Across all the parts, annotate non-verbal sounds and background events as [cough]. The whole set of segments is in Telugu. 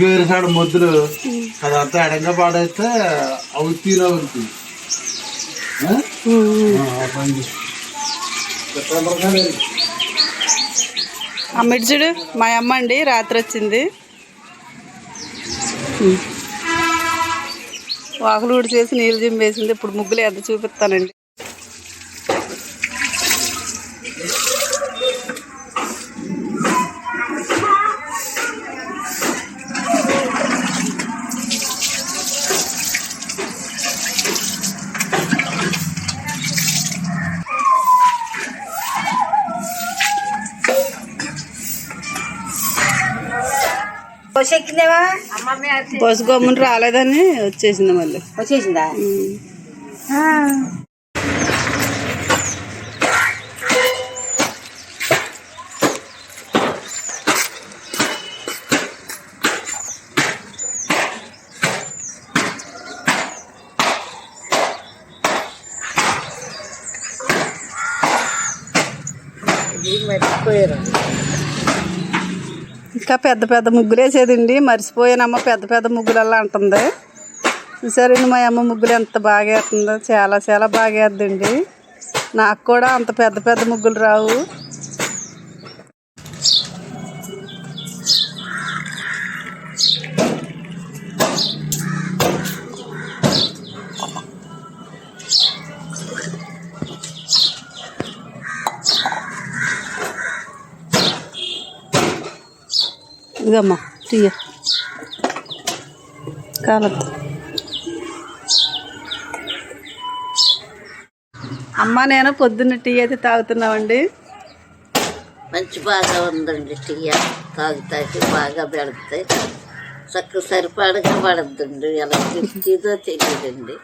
వేరుసాడు ముద్దులు అదంతా ఎడంగా పాడైతే అవి తీరా ఉంటుంది అమ్మిడి చూడు మా అమ్మ అండి రాత్రి వచ్చింది. వాకులు ఊడి చేసి నీళ్ళు జింపేసింది ఇప్పుడు ముగ్గులు ఎంత చూపిస్తానండి. వచ్చేసిందేవా బస్సు గమ్మున రాలేదని వచ్చేసింది మళ్ళీ. వచ్చేసిందా? మర్చిపోయారు. ఇంకా పెద్ద పెద్ద ముగ్గులేసేదండి. మర్చిపోయానమ్మ పెద్ద పెద్ద ముగ్గులల్లా అంటుంది. చూసారండి మా అమ్మ ముగ్గులు ఎంత బాగా వేస్తుందో చాలా చాలా బాగా వేద్దండి నాకు కూడా అంత పెద్ద పెద్ద ముగ్గులు రావు. ఇదమ్మా తీయ. కాలద్దు అమ్మ నేను పొద్దున్న టీ అయితే తాగుతున్నామండి. మంచి బాగా ఉందండి టీ. తాగుతాయి బాగా పెడతాయి. చక్కగా సరిపడగా పడద్దండి. ఎలా చెప్తుందో తెలియదండి.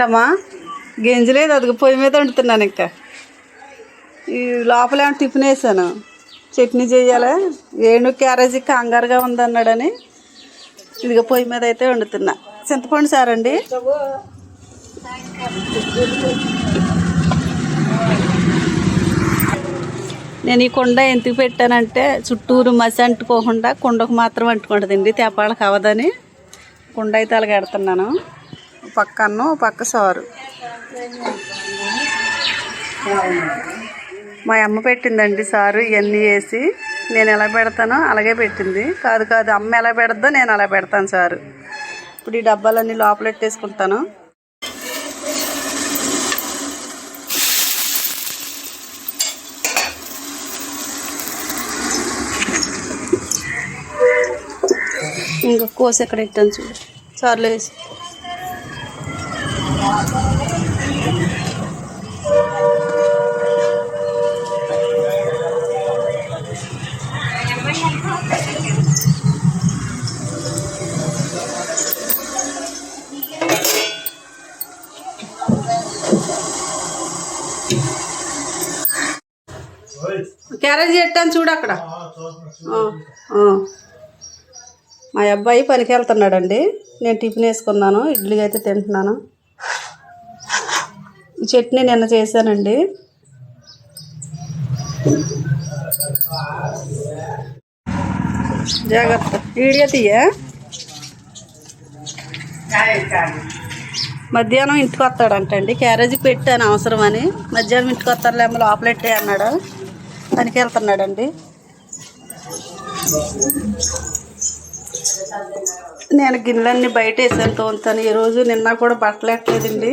ఏంటమ్మా గింజలేదు అది పొయ్యి మీద వండుతున్నాను ఇంకా. ఈ లోపల ఏమో టిఫిన్ వేసాను? చట్నీ చేయాలా? ఏణు క్యారేజీ కంగారుగా ఉందన్నాడని. ఇదిగో పొయ్యి మీద అయితే వండుతున్నా. చింతపండు సారండి నేను ఈ కుండ ఎందుకు పెట్టానంటే చుట్టూరు మసి అంటుకోకుండా కుండకు మాత్రం అంటుకుంటుందండి. తేపాళ్ళకి అవదని కుండ అయితే అలా పెడుతున్నాను పక్క అన్నం పక్క సారు. మా అమ్మ పెట్టిందండి సారు ఇవన్నీ వేసి. నేను ఎలా పెడతానో అలాగే పెట్టింది. కాదు కాదు అమ్మ ఎలా పెడద్దో నేను అలా పెడతాను సారు. ఇప్పుడు ఈ డబ్బాలన్నీ లోపల పెట్టేసుకుంటాను. ఇంకా కోసి ఎక్కడ పెట్టాను చూడు. సార్లు వేసి. క్యారేజ్ పెట్టాను చూడు అక్కడ. మా అబ్బాయి పనికి వెళ్తున్నాడండి. నేను టిఫిన్ వేసుకున్నాను ఇడ్లీ అయితే తింటున్నాను. ఈ చట్నీ నిన్న చేశానండి. జాగ్రత్త. వీడియో తీయ? మధ్యాహ్నం ఇంటికి వస్తాడంటండి. క్యారేజీ పెట్టాను అవసరమని. మధ్యాహ్నం ఇంటికి వస్తారులేమో లోపలెట్టే అన్నాడు. పనికి వెళ్తున్నాడండి. నేను గిన్నెలన్నీ బయట వేసాను తోముతాను. ఈరోజు నిన్న కూడా బట్టలు ఎట్టలేదండి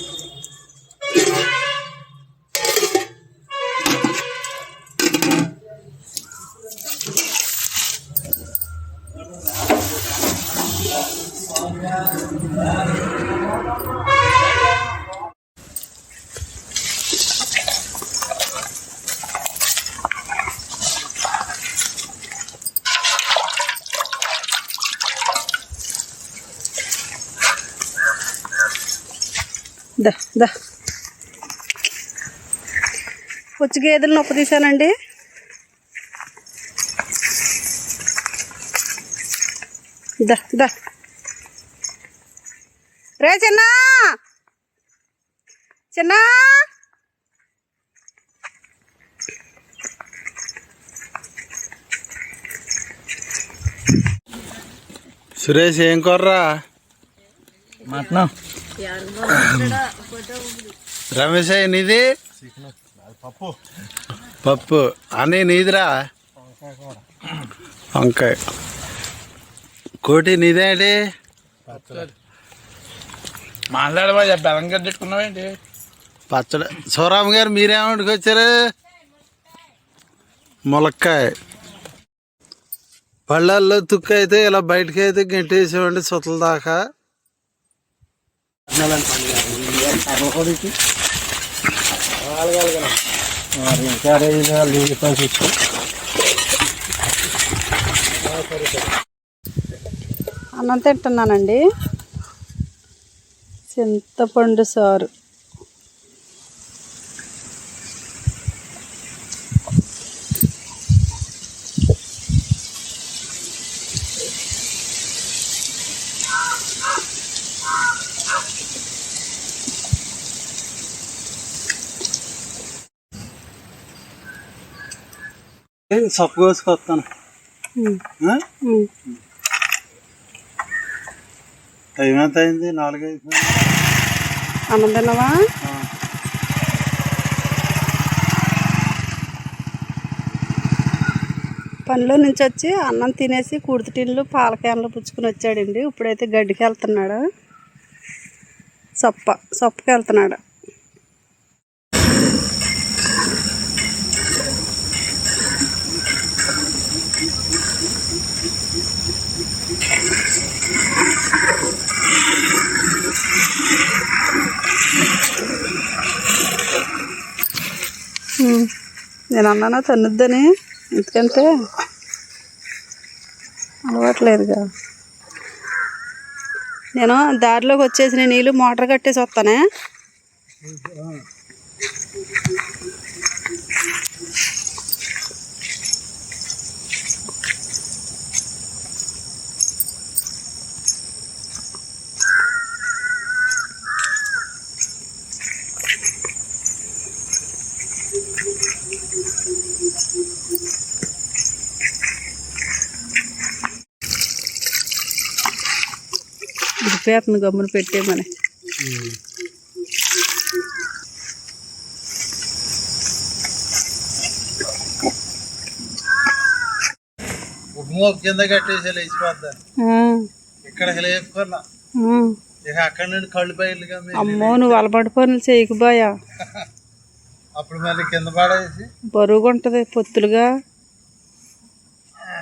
దా దా. వచ్చి గేదెలు నొప్ప తీసానండి దా దా. రే చిన్న! చిన్న! సురేష్ ఏం కొర్రా? మటన్? రమేష్ నీది? పప్పు. పప్పు అని నీదిరా? వంకాయ. కోటి నీదేంటి మాట్లాడబా బెల్లం కట్టుకున్నావేంటి పచ్చడి. శివరామ్ గారు మీరేమిటికి వచ్చారు? ములక్కాయ. పళ్ళల్లో తుక్కు అయితే ఇలా బయటకి అయితే గంటేసేవండి సుతల దాకా. అన్నం తింటున్నానండి. చింతపండు సారు. సప్పు కోసుకొస్తాను. టైం ఎంత అయింది నాలుగు అయిపోయింది అన్నం తిన్నావా. పనిలో నుంచి వచ్చి అన్నం తినేసి కుడితి టిన్లు పాల క్యాన్లు పుచ్చుకుని వచ్చాడండి. ఇప్పుడైతే గడ్డికి వెళ్తున్నాడు. సొప్ప సొప్పకి వెళ్తున్నాడు. నేను అన్నానా తన్నుద్దని? ఎందుకంటే అలవాట్లేదుగా. నేను దారిలోకి వచ్చేసిన నీళ్ళు మోటార్ కట్టేసి వస్తానే? ఇడిపోతుంది గమ్మున పెట్టేమని కింద కట్టేసి లేచిపోద్దాను ఆ, ఇక్కడ లేపుకున్నా ఆ. ఇక అక్కడ నుండి కళ్ళు బయలుగా మీరు అమ్మో నువ్వు అలవాటు పనులు చేయకుబాయా అప్పుడు మళ్ళీ కింద పడేసి. బరువుగా ఉంటుంది పొత్తులుగా.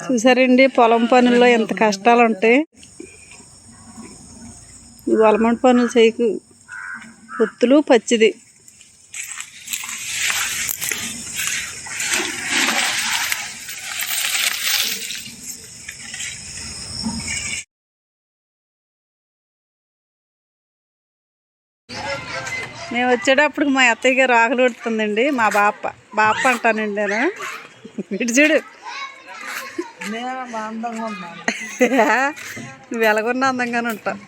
చూసారండి పొలం పనుల్లో ఎంత కష్టాలు ఉంటాయి. నువ్వు అలమంటి పనులు చేయకు. పొత్తులు పచ్చిది. మేము వచ్చేటప్పుడు మా అత్తయ్య గారు ఆకలి పెడుతుందండి మా బాప బాప అంటానండి నేను. ఇటు చూడు. [laughs] నువ్వు ఎలాగొన్నా అందంగానే ఉంటావు.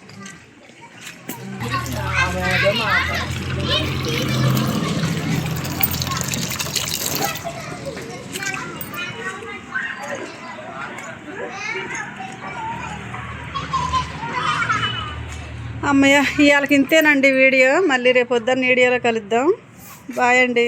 అమ్మయ్య ఇవాళకి ఇంతేనండి వీడియో. మళ్ళీ రేపు పొద్దున్న వీడియోలో కలుద్దాం. బాయ్ అండి.